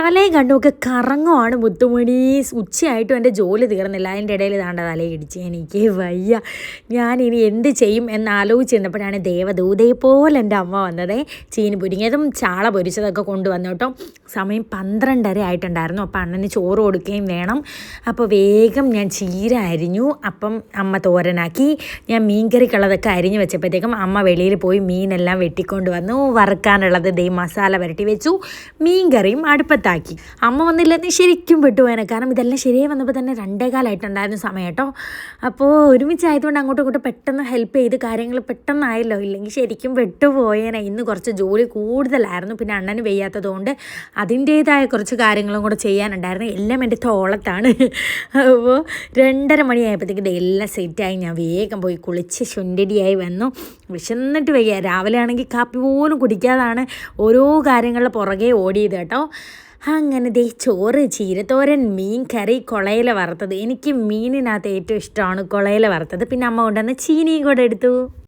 തലയും കണ്ടുമൊക്കെ കറങ്ങുവാണ് മുത്തുമണി. ഉച്ചയായിട്ടും എന്റെ ജോലി തീർന്നില്ല. അതിന്റെ ഇടയിൽ താണ്ട തലയിടിച്ച് എനിക്ക് വയ്യ. ഞാൻ ഇനി എന്ത് ചെയ്യും എന്ന് ആലോചിച്ചിരുന്നപ്പോഴാണ് ദേവദൂതയെ പോലെ എന്റെ അമ്മ വന്നത്. ചീനി പുരിങ്ങിയതും ചാള പൊരിച്ചതൊക്കെ കൊണ്ടുവന്നു കേട്ടോ. സമയം പന്ത്രണ്ടര ആയിട്ടുണ്ടായിരുന്നു. അപ്പോൾ അണ്ണന് ചോറ് കൊടുക്കുകയും വേണം. അപ്പോൾ വേഗം ഞാൻ ചീര അരിഞ്ഞു. അപ്പം അമ്മ തോരനാക്കി. ഞാൻ മീൻകറിക്കുള്ളതൊക്കെ അരിഞ്ഞു വെച്ചപ്പോഴത്തേക്കും അമ്മ വെളിയിൽ പോയി മീനെല്ലാം വെട്ടിക്കൊണ്ട് വന്നു. വറുക്കാനുള്ളത് ദേ മസാല പുരട്ടി വെച്ചു. മീൻകറിയും അടുപ്പത്താക്കി അമ്മ വന്നില്ലെന്ന് ശരിക്കും പെട്ടുപോയനെ കാരണം ഇതെല്ലാം ശരിയായി വന്നപ്പോൾ തന്നെ രണ്ടേ കാലമായിട്ടുണ്ടായിരുന്ന സമയം കേട്ടോ. അപ്പോൾ ഒരുമിച്ചായതുകൊണ്ട് അങ്ങോട്ടും ഇങ്ങോട്ടും പെട്ടെന്ന് ഹെൽപ്പ് ചെയ്ത് കാര്യങ്ങൾ പെട്ടെന്നായല്ലോ. ഇല്ലെങ്കിൽ ശരിക്കും പെട്ടുപോയേനെ ഇന്ന് കുറച്ച് ജോലി കൂടുതലായിരുന്നു. പിന്നെ അണ്ണന് വയ്യാത്തതുകൊണ്ട് അതിന്റേതായ കുറച്ച് കാര്യങ്ങളും കൂടെ ചെയ്യാനുണ്ടായിരുന്നു. എല്ലാം എന്റെ തോളത്താണ്. അപ്പോൾ രണ്ടര മണിയായപ്പോഴത്തേക്കും ഇതെല്ലാം സെറ്റായി. ഞാൻ വേഗം പോയി കുളിച്ച് ശുണ്ടടിയായി വന്നു. വിശന്നിട്ട് വയ്യ. രാവിലെ ആണെങ്കിൽ കാപ്പി പോലും കുടിക്കാതാണ് ഓരോ കാര്യങ്ങളുടെ പുറകെ ഓടിയത് കേട്ടോ. അങ്ങനെ ദേ ചോറ് ചീരത്തോരൻ മീൻ കറി കുളയില വറുത്തത്. എനിക്ക് മീനിനകത്ത് ഏറ്റവും ഇഷ്ടമാണ് കുളയില വറുത്തത്. പിന്നെ അമ്മ കൊണ്ടുവന്ന് ചീനിയും കൂടെ എടുത്തു.